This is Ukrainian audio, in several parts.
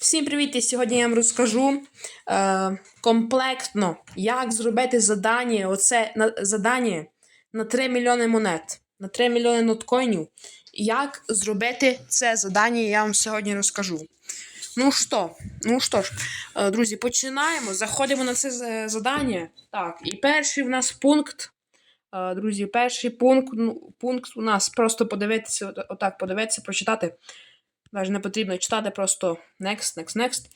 Всім привіт! І сьогодні я вам розкажу е, комплектно, як зробити задання, оце на, задання на 3 мільйони монет, на 3 мільйони ноткоїнів. Як зробити це задання, я вам сьогодні розкажу. Ну що, ну що ж, е, друзі, починаємо. Заходимо на це задання. Так, і перший в нас пункт. е, Друзі, перший пункт, ну, пункт у нас просто подивитися, отак, подивитися, прочитати. Навіть не потрібно читати, просто next, next, next.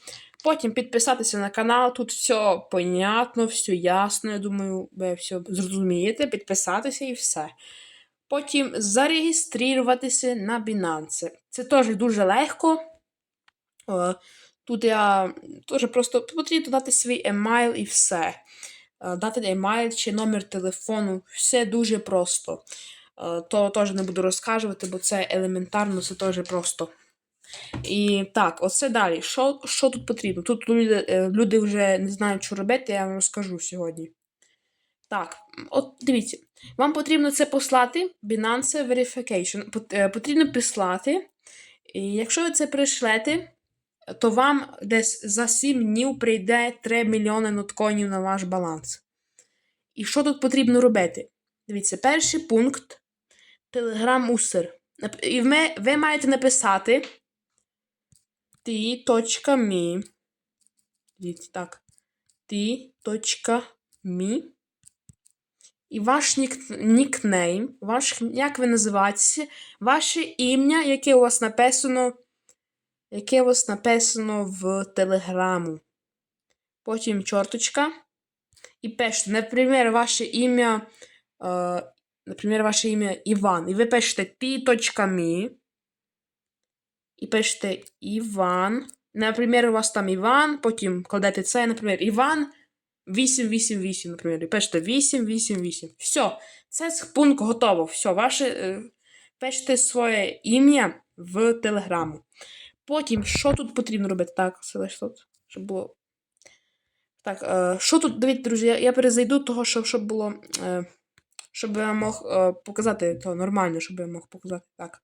Потім підписатися на канал. Тут все понятно, все ясно. Я думаю, ви все зрозумієте, підписатися і все. Потім зареєструватися на Binance. Це теж дуже легко. Е, Тут я теж просто потрібно дати свій емайл і все. Е, Дати емайл чи номер телефону. Все дуже просто. Е, То теж не буду розказувати, бо це елементарно, це теж просто. І так, оце далі. Що, що тут потрібно? Тут люди, е, люди вже не знають, що робити, я вам розкажу сьогодні. Так, от дивіться, вам потрібно це послати Binance Verification. Е, Потрібно прислати. І якщо ви це пришлете, то вам десь за 7 днів прийде 3 мільйони ноткоїнів на ваш баланс. І що тут потрібно робити? Дивіться, перший пункт Telegram User. І ви маєте написати t.me. Дивіться, так. t.me. І ваш нік, нікнейм, ваш, як ви називаєтеся, ваше ім'я, яке у вас написано, яке у вас написано в телеграму. Потім чорточка. І пишете, наприклад, ваше ім'я, е, наприклад, ваше ім'я Іван. І ви пишете t.me. І пишете Іван. Наприклад, у вас там Іван, потім кладете це, наприклад, Іван 888, наприклад. І пишете 888. Все, це пункт готово. Все, ваше. е, Пишете своє ім'я в телеграму. Потім, що тут потрібно робити? Так, тут, щоб було. Так, е, що тут, дивіться, друзі, я, я перезайду того, щоб, щоб було. Е, щоб я мог е, показати то нормально, щоб я мог показати. Так.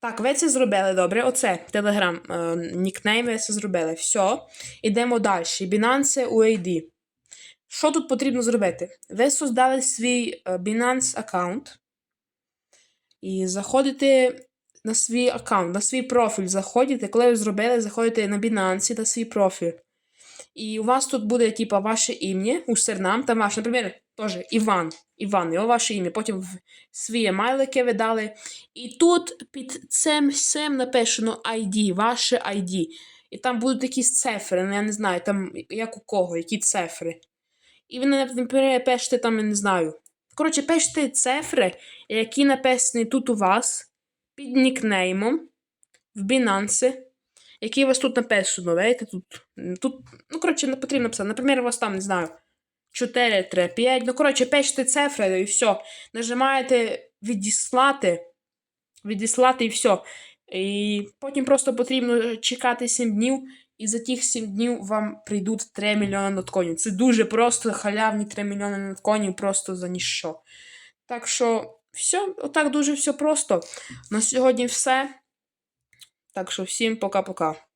Так, ви це зробили добре. Оце е, нікнейм ви це зробили. Все. Ідемо далі. Binance UAD. Що тут потрібно зробити? Ви создали свій е, Binance аккаунт. І заходите на свій аккаунт, на свій профіль заходите. Коли ви зробили, заходите на Binance на свій профіль. І у вас тут буде, типа, ваше ім'я, усернам, там ваш, наприклад, теж Іван. Іван, його ваше ім'я. Потім свій емайл, ви дали. І тут під цим всім написано ID, ваше ID. І там будуть якісь цифри, ну я не знаю, там як у кого, які цифри. І ви, наприклад, пишете там, я не знаю. Коротше, пишете цифри, які написані тут у вас під нікнеймом в Binance, які у вас тут написано, видите, тут, тут, ну, коротше, не потрібно писати. Наприклад, у вас там, не знаю, 4, 3, 5. Ну, коротше, пишете цифри і все. Нажимаєте відіслати, відіслати і все. І потім просто потрібно чекати 7 днів, і за тих 7 днів вам прийдуть 3 мільйони ноткоїнів. Це дуже просто халявні 3 мільйони ноткоїнів просто за ніщо. Так що, все, отак дуже все просто. На сьогодні все. Так що всім пока-пока.